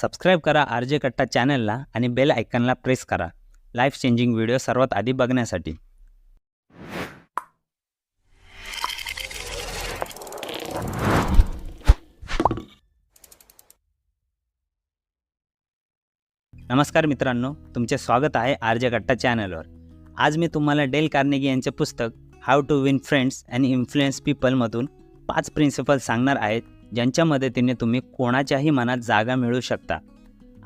Subscribe करा R J कट्टा चॅनलला आणि बेल आयकनला प्रेस करा. लाईफ चेंजिंग व्हिडिओ सर्वात आधी बघण्यासाठी. नमस्कार मित्रांनो तुमचे स्वागत आहे आर जे कट्टा चॅनलवर. आज मी तुम्हाला डेल कार्नेगी यांचे पुस्तक how to win friends and influence पीपलमधून पाच प्रिन्सिपल सांगणार आहेत ज्यांच्या मदतीने तुम्ही कोणाच्याही मनात जागा मिळू शकता.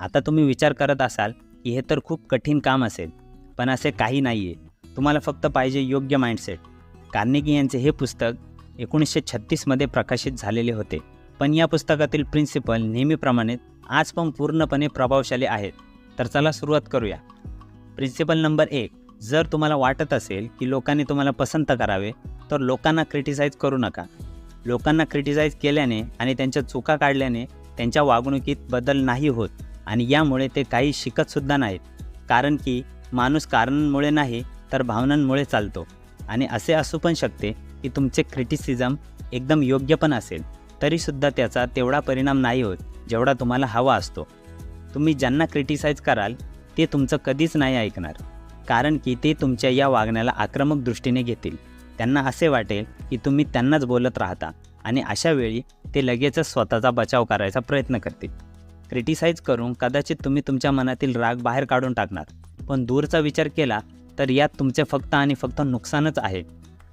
आता तुम्ही विचार करत असाल की हे तर खूप कठीण काम असेल पण असे काही नाही आहे तुम्हाला फक्त पाहिजे योग्य माइंडसेट कार्नेगी यांचे हे पुस्तक एकोणीसशे छत्तीसमध्ये प्रकाशित झालेले होते. पण या पुस्तकातील प्रिन्सिपल नेहमीप्रमाणे आज पण पूर्णपणे प्रभावशाली आहेत. तर चला सुरुवात करूया. प्रिन्सिपल नंबर एक जर तुम्हाला वाटत असेल की लोकांनी तुम्हाला पसंत करावे तर लोकांना क्रिटिसाईज करू नका. लोकांना क्रिटिसाईज केल्याने आणि त्यांच्या चुका काढल्याने त्यांच्या वागणुकीत बदल नाही होत. आणि यामुळे ते काही शिकतसुद्धा नाहीत. कारण की माणूस कारणांमुळे नाही तर भावनांमुळे चालतो. आणि असे असू पण शकते की तुमचे क्रिटिसिझम एकदम योग्य पण असेल. तरीसुद्धा त्याचा तेवढा परिणाम नाही होत जेवढा तुम्हाला हवा असतो. तुम्ही ज्यांना क्रिटिसाईज कराल ते तुमचं कधीच नाही ऐकणार. कारण की ते तुमच्या या वागण्याला आक्रमक दृष्टीने घेतील. त्यांना असे वाटेल की तुम्ही त्यांनाच बोलत राहता आणि अशा वेळी ते लगेचच स्वतःचा बचाव करायचा प्रयत्न करतील. क्रिटिसाईज करून कदाचित तुम्ही तुमच्या मनातील राग बाहेर काढून टाकणार. पण दूरचा विचार केला तर यात तुमचे फक्त आणि फक्त नुकसानच आहे.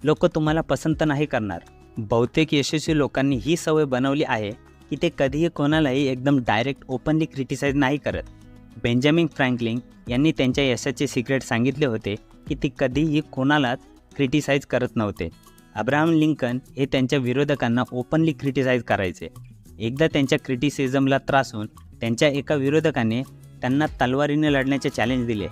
लोक तुम्हाला पसंत नाही करणार. बहुतेक यशस्वी लोकांनी ही सवय बनवली आहे की ते कधीही कोणालाही एकदम डायरेक्ट ओपनली क्रिटिसाईज नाही करत. बेंजामिन फ्रँकलिंग यांनी त्यांच्या यशाचे सिक्रेट सांगितले होते की ते कधीही कोणालाच क्रिटिसाईज करत नव्हते. अब्राहम लिंकन हे त्यांच्या विरोधकांना ओपनली क्रिटिसाईज करायचे. एकदा त्यांच्या क्रिटिसिझमला त्रासून त्यांच्या एका विरोधकाने त्यांना तलवारीने लढण्याचे चॅलेंज दिले.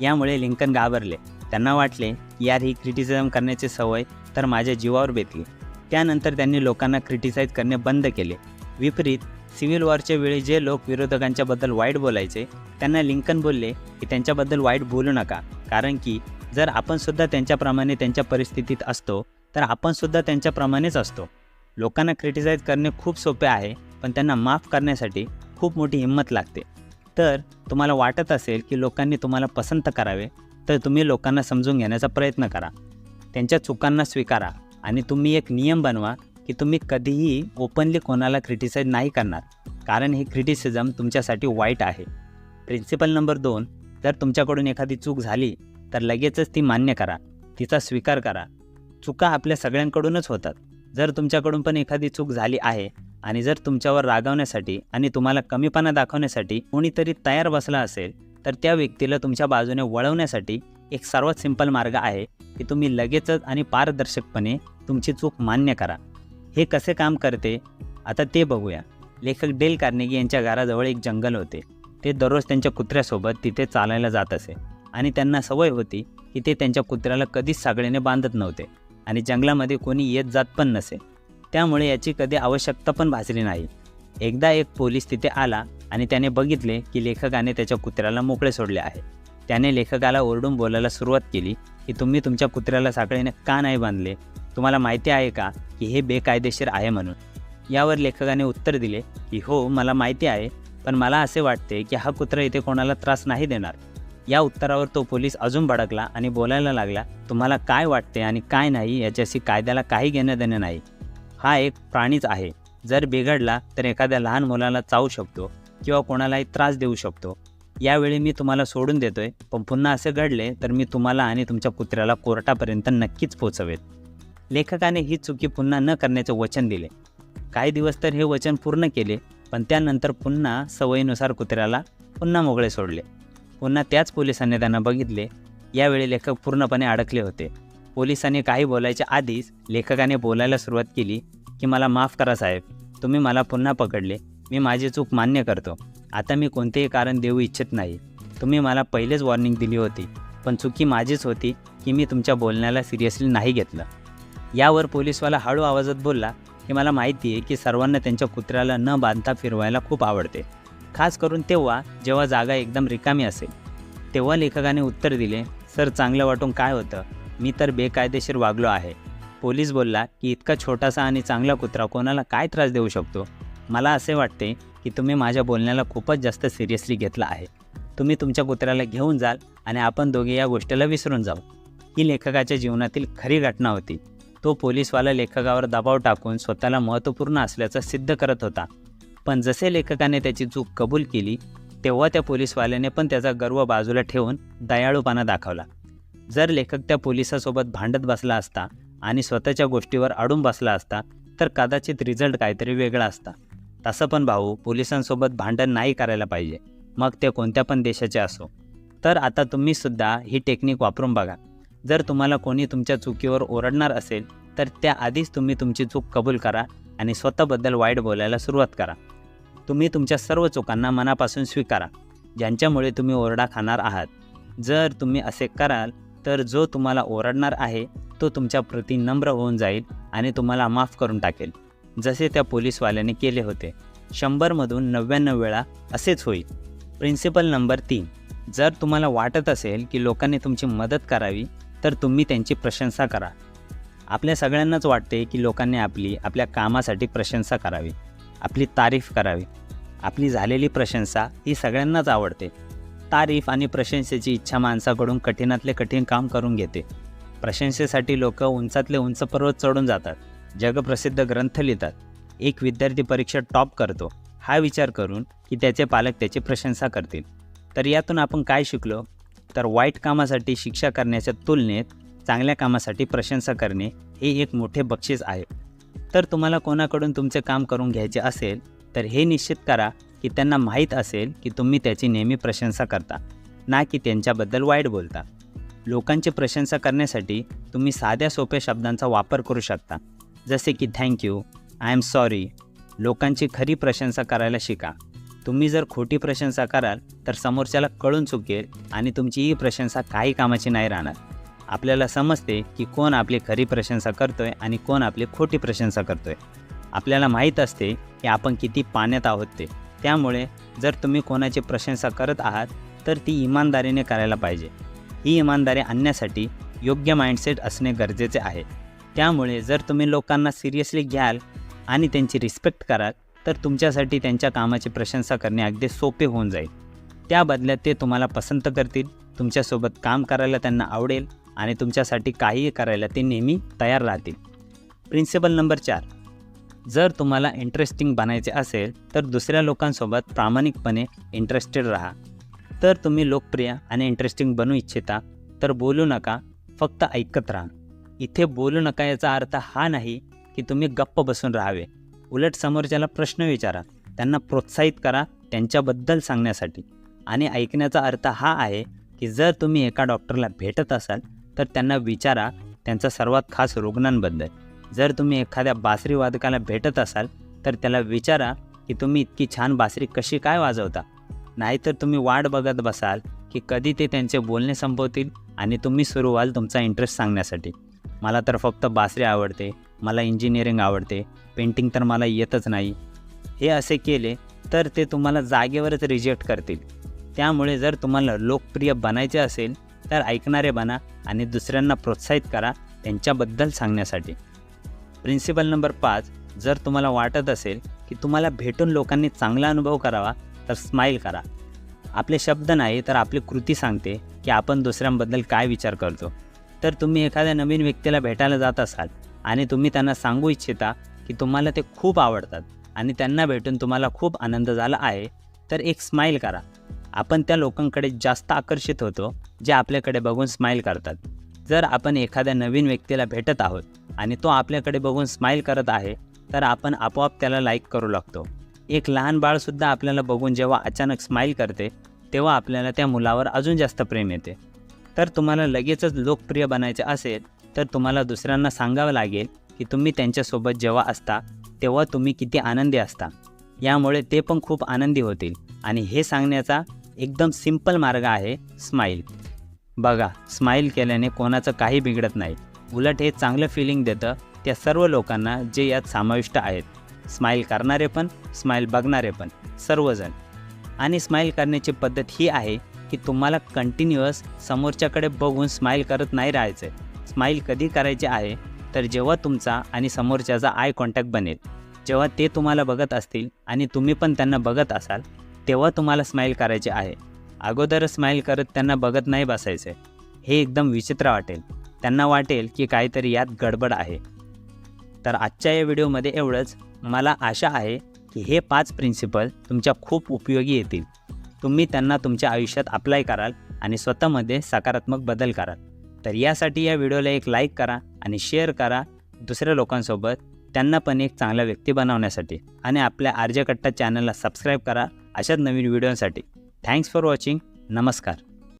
यामुळे लिंकन घाबरले. त्यांना वाटले यार ही क्रिटिसिझम करण्याची सवय तर माझ्या जीवावर बेतली. त्यानंतर त्यांनी लोकांना क्रिटिसाईज करणे बंद केले. विपरीत सिव्हिल वॉरच्या वेळी जे लोक विरोधकांच्याबद्दल वाईट बोलायचे त्यांना लिंकन बोलले की त्यांच्याबद्दल वाईट बोलू नका कारण की जर आपणसुद्धा त्यांच्याप्रमाणे त्यांच्या परिस्थितीत असतो तर आपणसुद्धा त्यांच्याप्रमाणेच असतो. लोकांना क्रिटिसाईज करणे खूप सोपे आहे पण त्यांना माफ करण्यासाठी खूप मोठी हिंमत लागते. तर तुम्हाला वाटत असेल की लोकांनी तुम्हाला पसंत करावे तर तुम्ही लोकांना समजून घेण्याचा प्रयत्न करा. त्यांच्या चुकांना स्वीकारा आणि तुम्ही एक नियम बनवा की तुम्ही कधीही ओपनली कोणाला क्रिटिसाईज नाही करणार कारण हे क्रिटिसिझम तुमच्यासाठी वाईट आहे. प्रिन्सिपल नंबर दोन जर तुमच्याकडून एखादी चूक झाली तर लगेचच ती मान्य करा. तिचा स्वीकार करा. चुका आपल्या सगळ्यांकडूनच होतात. जर तुमच्याकडून पण एखादी चूक झाली आहे आणि जर तुमच्यावर रागावण्यासाठी आणि तुम्हाला कमीपणा दाखवण्यासाठी कोणीतरी तयार बसला असेल तर त्या व्यक्तीला तुमच्या बाजूने वळवण्यासाठी एक सर्वात सिंपल मार्ग आहे की तुम्ही लगेचच आणि पारदर्शकपणे तुमची चूक मान्य करा. हे कसे काम करते? आता ते बघूया. लेखक डेल कार्नेगी यांच्या घराजवळ एक जंगल होते. ते दररोज त्यांच्या कुत्र्यासोबत तिथे चालायला जात असे. आणि त्यांना सवय होती की ते त्यांच्या कुत्र्याला कधीच सागळीने बांधत नव्हते आणि जंगलामध्ये कोणी येत जात पण नसे. त्यामुळे याची कधी आवश्यकता पण भासली नाही. एकदा एक पोलीस तिथे आला आणि त्याने बघितले की लेखकाने त्याच्या कुत्र्याला मोकळे सोडले आहे. त्याने लेखकाला ओरडून बोलायला सुरुवात केली की तुम्ही तुमच्या कुत्र्याला साखळीने का नाही बांधले? तुम्हाला माहिती आहे का की हे बेकायदेशीर आहे म्हणून? यावर लेखकाने उत्तर दिले की हो मला माहिती आहे पण मला असे वाटते की हा कुत्रा इथे कोणाला त्रास नाही देणार. या उत्तरावर तो पोलीस अजून भडकला आणि बोलायला लागला तुम्हाला काय वाटते आणि काय नाही याच्याशी कायद्याला काही घेणं देणं नाही. हा एक प्राणीच आहे. जर बिघडला तर एखाद्या लहान मुलाला चावू शकतो किंवा कोणालाही त्रास देऊ शकतो. यावेळी मी तुम्हाला सोडून देतोय पण पुन्हा असे घडले तर मी तुम्हाला आणि तुमच्या कुत्र्याला कोर्टापर्यंत नक्कीच पोचवेल लेखकाने ही चुकी पुन्हा न करण्याचे वचन दिले. काही दिवस तर हे वचन पूर्ण केले पण त्यानंतर पुन्हा सवयीनुसार कुत्र्याला पुन्हा मोकळे सोडले. पुन्हा त्याच पोलिसांनी त्यांना बघितले. यावेळी लेखक पूर्णपणे अडकले होते. पोलिसांनी काही बोलायच्या आधीच लेखकाने बोलायला सुरुवात केली की मला माफ करा साहेब. तुम्ही मला पुन्हा पकडले. मी माझी चूक मान्य करतो. आता मी कोणतेही कारण देऊ इच्छित नाही. तुम्ही मला पहिलेच वॉर्निंग दिली होती. पण चुकी माझीच होती की मी तुमच्या बोलण्याला सिरियसली नाही घेतलं. यावर पोलीसवाला हळू आवाजात बोलला की मला माहिती आहे की सर्वांना त्यांच्या कुत्र्याला न बांधता फिरवायला खूप आवडते. खास करून तेव्हा जेव्हा जागा एकदम रिकामी असेल तेव्हा लेखकाने उत्तर दिले सर चांगलं वाटून काय होतं? मी तर बेकायदेशीर वागलो आहे. पोलीस बोलला की इतका छोटासा आणि चांगला कुत्रा कोणाला काय त्रास देऊ शकतो? मला असे वाटते की तुम्ही माझ्या बोलण्याला खूपच जास्त सिरियसली घेतलं आहे. तुम्ही तुमच्या कुत्र्याला घेऊन जाल आणि आपण दोघे या गोष्टीला विसरून जाऊ. ही लेखकाच्या जीवनातील खरी घटना होती. तो पोलीसवाला लेखकावर दबाव टाकून स्वतःला महत्त्वपूर्ण असल्याचं सिद्ध करत होता. पण जसे लेखकाने त्याची चूक कबूल केली तेव्हा त्या पोलीसवाल्याने पण त्याचा गर्व बाजूला ठेवून दयाळूपणा दाखवला. जर लेखक त्या पोलिसासोबत भांडत बसला असता आणि स्वतःच्या गोष्टीवर अडून बसला असता तर कदाचित रिझल्ट काहीतरी वेगळा असता. तसं पण भाऊ पोलिसांसोबत भांडण नाही करायला पाहिजे. मग ते कोणत्या पण देशाचे असो. तर आता तुम्हीसुद्धा ही टेक्निक वापरून बघा. जर तुम्हाला कोणी तुमच्या चुकीवर ओरडणार असेल तर त्याआधीच तुम्ही तुमची चूक कबूल करा आणि स्वतःबद्दल वाईट बोलायला सुरुवात करा. तुम्ही तुमच्या सर्व चुकांना मनापासून स्वीकारा ज्यांच्यामुळे तुम्ही ओरडा खाणार आहात. जर तुम्ही असे कराल तर जो तुम्हाला ओरडणार आहे तो तुमच्या प्रती नम्र होऊन जाईल आणि तुम्हाला माफ करून टाकेल. जसे त्या पोलीसवाल्याने केले होते. शंभरमधून नव्याण्णव वेळा असेच होईल. प्रिन्सिपल नंबर तीन. जर तुम्हाला वाटत असेल की लोकांनी तुमची मदत करावी तर तुम्ही त्यांची प्रशंसा करा. आपल्या सगळ्यांनाच वाटते की लोकांनी आपली आपल्या कामासाठी प्रशंसा करावी. आपली तारीफ करावी. आपली झालेली प्रशंसा ही सगळ्यांनाच आवडते. तारीफ आणि प्रशंसेची इच्छा माणसाकडून कठीणातले कठीण काम करून घेते. प्रशंसेसाठी लोक उंचातले उंच पर्वत चढून जातात. जगप्रसिद्ध ग्रंथ लिहितात. एक विद्यार्थी परीक्षा टॉप करतो. हा विचार करून की त्याचे पालक त्याची प्रशंसा करतील. तर यातून आपण काय शिकलो? तर वाईट कामासाठी शिक्षा करण्याच्या तुलनेत चांगल्या कामासाठी प्रशंसा करणे हे एक मोठे बक्षीस आहे. तर तुम्हाला कोणाकडून तुमचे काम करून घ्यायचे असेल तर हे निश्चित करा की त्यांना माहीत असेल की तुम्ही त्याची नेहमी प्रशंसा करता ना की त्यांच्याबद्दल वाईट बोलता. लोकांची प्रशंसा करण्यासाठी तुम्ही साध्या सोप्या शब्दांचा वापर करू शकता. जसे की थँक्यू आय एम सॉरी लोकांची खरी प्रशंसा करायला शिका तुम्ही जर खोटी प्रशंसा कराल तर समोरच्याला कळून चुकेल आणि तुमची ही प्रशंसा काही कामाची नाही राहणार. आपल्याला समजते की कोण आपली खरी प्रशंसा करतोय आणि कोण आपली खोटी प्रशंसा करतोय. आपल्याला माहीत असते की आपण किती पाण्यात आहोत ते. त्यामुळे जर तुम्ही कोणाची प्रशंसा करत आहात तर ती इमानदारीने करायला पाहिजे. ही इमानदारी आणण्यासाठी योग्य माइंडसेट असणे गरजेचे आहे. त्यामुळे जर तुम्ही लोकांना सिरियसली घ्याल आणि त्यांची रिस्पेक्ट कराल तर तुमच्यासाठी त्यांच्या कामाची प्रशंसा करणे अगदी सोपे होऊन जाईल. त्या बदल्यात ते तुम्हाला पसंत करतील तुमच्यासोबत काम करायला त्यांना आवडेल आणि तुमच्यासाठी काहीही करायला ते नेहमी तयार राहतील. प्रिन्सिपल नंबर चार. जर तुम्हाला इंटरेस्टिंग बनायचे असेल तर दुसऱ्या लोकांसोबत प्रामाणिकपणे इंटरेस्टेड राहा. तर तुम्ही लोकप्रिय आणि इंटरेस्टिंग बनू इच्छिता तर बोलू नका फक्त ऐकत राहा. इथे बोलू नका याचा अर्थ हा नाही की तुम्ही गप्प बसून राहावे. उलट समोरच्याला प्रश्न विचारा. त्यांना प्रोत्साहित करा त्यांच्याबद्दल सांगण्यासाठी. आणि ऐकण्याचा अर्थ हा आहे की जर तुम्ही एका डॉक्टरला भेटत असाल तर त्यांना विचारा त्यांचा सर्वात खास रुग्णांबद्दल. जर तुम्ही एखाद्या बासरी वादकाला भेटत असाल तर त्याला विचारा की तुम्ही इतकी छान बासरी कशी काय वाजवता. नाहीतर तुम्ही वाट बघत बसाल की कधी ते त्यांचे बोलणे संपवतील आणि तुम्ही सुरू व्हाल तुमचा इंटरेस्ट सांगण्यासाठी. मला तर फक्त बासरी आवडते मला इंजिनिअरिंग आवडते पेंटिंग तर मला येतच नाही. हे असे केले तर ते तुम्हाला जागेवरच रिजेक्ट करतील. त्यामुळे जर तुम्हाला लोकप्रिय बनायचे असेल तर ऐकणारे बना आणि दुसऱ्यांना प्रोत्साहित करा त्यांच्याबद्दल सांगण्यासाठी. प्रिन्सिपल नंबर पाच जर तुम्हाला वाटत असेल की तुम्हाला भेटून लोकांनी चांगला अनुभव करावा तर स्माईल करा. आपले शब्द नाही तर आपली कृती सांगते की आपण दुसऱ्यांबद्दल काय विचार करतो. तर तुम्ही एखाद्या नवीन व्यक्तीला भेटायला जात असाल आणि तुम्ही त्यांना सांगू इच्छिता की तुम्हाला ते खूप आवडतात आणि त्यांना भेटून तुम्हाला खूप आनंद झाला आहे तर एक स्माईल करा. आपण त्या लोकांकडे जास्त आकर्षित होतो जे आपल्याकडे बघून स्माईल करतात. जर आपण एखाद्या नवीन व्यक्तीला भेटत आहोत आणि तो आपल्याकडे बघून स्माईल करत आहे तर आपण आपोआप त्याला लाईक करू लागतो. एक लहान बाळसुद्धा आपल्याला बघून जेव्हा अचानक स्माईल करते तेव्हा आपल्याला त्या मुलावर अजून जास्त प्रेम येते. तर तुम्हाला लगेचच लोकप्रिय बनायचे असेल तर तुम्हाला दुसऱ्यांना सांगावं लागेल की तुम्ही त्यांच्यासोबत जेव्हा असता तेव्हा तुम्ही किती आनंदी असता. यामुळे ते पण खूप आनंदी होतील. आणि हे सांगण्याचा एकदम सिंपल मार्ग आहे स्माईल बघा स्माईल केल्याने कोणाचं काही बिघडत नाही. उलट हे चांगलं फिलिंग देतं त्या सर्व लोकांना जे यात समाविष्ट आहेत. स्माईल करणारे पण स्माईल बघणारे पण सर्वजण. आणि स्माईल करण्याची पद्धत ही आहे की तुम्हाला कंटिन्युअस समोरच्याकडे बघून स्माईल करत नाही राहायचं स्माईल कधी करायची आहे? तर जेव्हा तुमचा आणि समोरच्याचा आय कॉन्टॅक्ट बनेल. जेव्हा ते तुम्हाला बघत असतील आणि तुम्ही पण त्यांना बघत असाल तेव्हा तुम्हाला स्माईल करायचे आहे. अगोदरच स्माईल करत त्यांना बघत नाही बसायचे. हे एकदम विचित्र वाटेल. त्यांना वाटेल की काहीतरी यात गडबड आहे. तर आजच्या या व्हिडिओमध्ये एवढंच. मला आशा आहे की हे पाच प्रिन्सिपल तुमच्या खूप उपयोगी येतील. तुम्ही त्यांना तुमच्या आयुष्यात अप्लाय कराल आणि स्वतःमध्ये सकारात्मक बदल कराल. तर यासाठी या व्हिडिओला एक लाईक करा आणि शेअर करा. दुसऱ्या लोकांसोबत त्यांना पण एक चांगला व्यक्ती बनवण्यासाठी. आणि आपल्या आर्जकट्टा चॅनलला सबस्क्राईब करा. अशाच नवीन व्हिडिओसाठी. थँक्स फॉर वॉचिंग नमस्कार.